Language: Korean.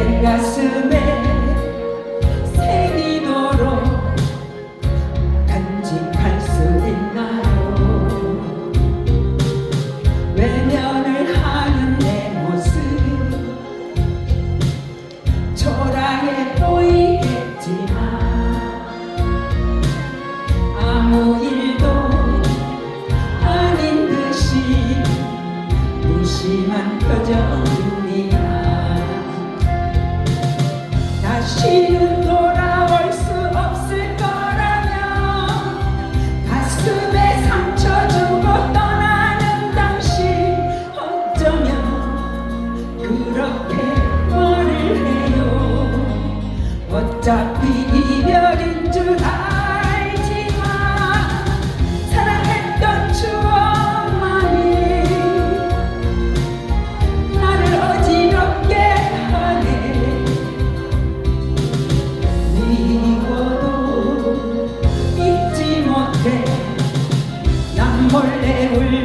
내 가슴에 다시는 돌아올 수 없을 거라면 가슴에 상처 주고 떠나는 당신 어쩌면 그렇게 말을 해요? 어차피 올래 올래